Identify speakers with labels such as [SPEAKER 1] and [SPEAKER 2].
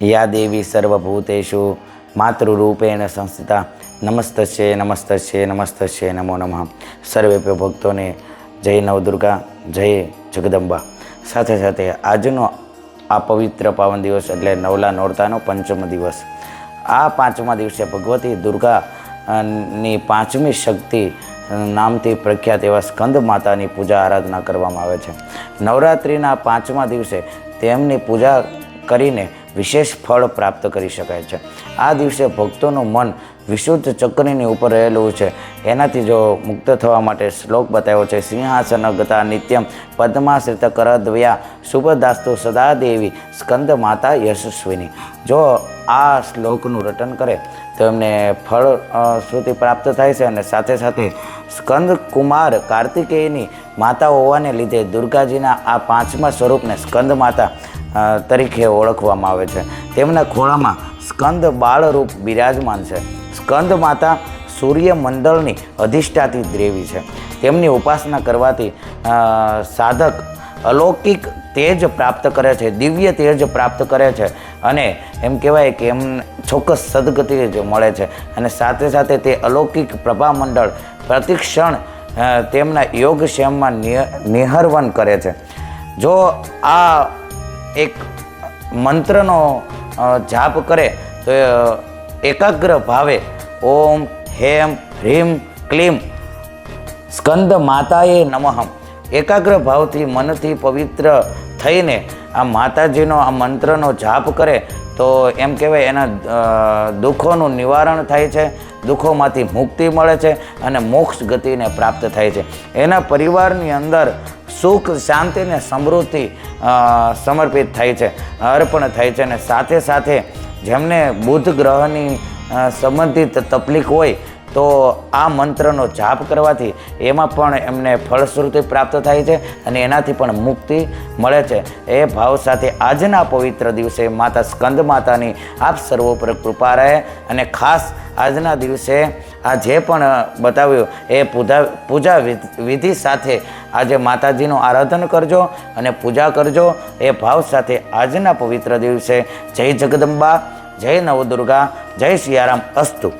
[SPEAKER 1] યા દેવી સર્વભૂતેશુ માતૃરૂપેણ સંસ્થિતા. નમસ્તસ્ય નમસ્તસ્ય નમસ્તસ્ય નમો નમઃ. સર્વે ભક્તોને જય નવદુર્ગા, જય જગદંબા. સાથે સાથે આજનો આ પવિત્ર પાવન દિવસ એટલે નવલા નોરતાનો પંચમ દિવસ. આ પાંચમા દિવસે ભગવતી દુર્ગા ની પાંચમી શક્તિ નામથી પ્રખ્યાત એવા સ્કંદ માતાની પૂજા આરાધના કરવામાં આવે છે. નવરાત્રિના પાંચમા દિવસે તેમની પૂજા કરીને વિશેષ ફળ પ્રાપ્ત કરી શકાય છે. આ દિવસે ભક્તોનું મન વિશુદ્ધ ચક્રની ઉપર રહેલું છે. એનાથી જો મુક્ત થવા માટે શ્લોક બતાવ્યો છે, સિંહાસન ગતા નિત્યમ પદ્માશ્રિત કરદ્વયા શુભદાસ્તુ સદા દેવી સ્કંદ માતા યશસ્વીની. જો આ શ્લોકનું રટન કરે, તો એમને ફળ શ્રુતિ પ્રાપ્ત થાય છે અને સાથે સાથે સ્કંદ કુમાર કાર્તિકેયની માતા હોવાને લીધે દુર્ગાજીના આ પાંચમા સ્વરૂપને સ્કંદ માતા તરીકે ઓળખવામાં આવે છે. તેમના ખોળામાં સ્કંદ બાળરૂપ બિરાજમાન છે. સ્કંદ માતા સૂર્યમંડળની અધિષ્ઠાતી દેવી છે. તેમની ઉપાસના કરવાથી સાધક અલૌકિક તેજ પ્રાપ્ત કરે છે, દિવ્ય તેજ પ્રાપ્ત કરે છે અને એમ કહેવાય કે એમ ચોક્કસ સદગતિ જ મળે છે અને સાથે સાથે તે અલૌકિક પ્રભામંડળ પ્રતિક્ષણ તેમના યોગક્ષેમમાં નિહ- નિહરવન કરે છે. જો આ એક મંત્રનો જાપ કરે તો એકાગ્ર ભાવે. ઓમ હેમ હ્રીમ ક્લીમ સ્કંદ માતાએ નમઃ. એકાગ્ર ભાવથી મનથી પવિત્ર થઈને આ માતાજીનો આ મંત્રનો જાપ કરે તો એમ કહેવાય એના દુઃખોનું નિવારણ થાય છે દુઃખોમાંથી મુક્તિ મળે છે અને મોક્ષ ગતિને પ્રાપ્ત થાય છે. એના પરિવારની અંદર સુખ, શાંતિ અને સમૃદ્ધિ સમર્પિત થાય છે, અર્પણ થાય છે અને સાથે સાથે જેમને બુધ ગ્રહની સંબંધિત તકલીફ હોય તો આ મંત્રનો જાપ કરવાથી એમાં પણ એમને ફળશ્રુતિ પ્રાપ્ત થાય છે અને એનાથી પણ મુક્તિ મળે છે. એ ભાવ સાથે આજના પવિત્ર દિવસે માતા સ્કંદ માતાની આપ સર્વો પર કૃપા રહે અને ખાસ આજના દિવસે આ જે પણ બતાવ્યું એ પૂજા પૂજા વિધિ સાથે આજે માતાજીનું આરાધન કરજો અને પૂજા કરજો. એ ભાવ સાથે આજના પવિત્ર દિવસે જય જગદંબા, જય નવદુર્ગા, જય સિયારામ અસ્તુ.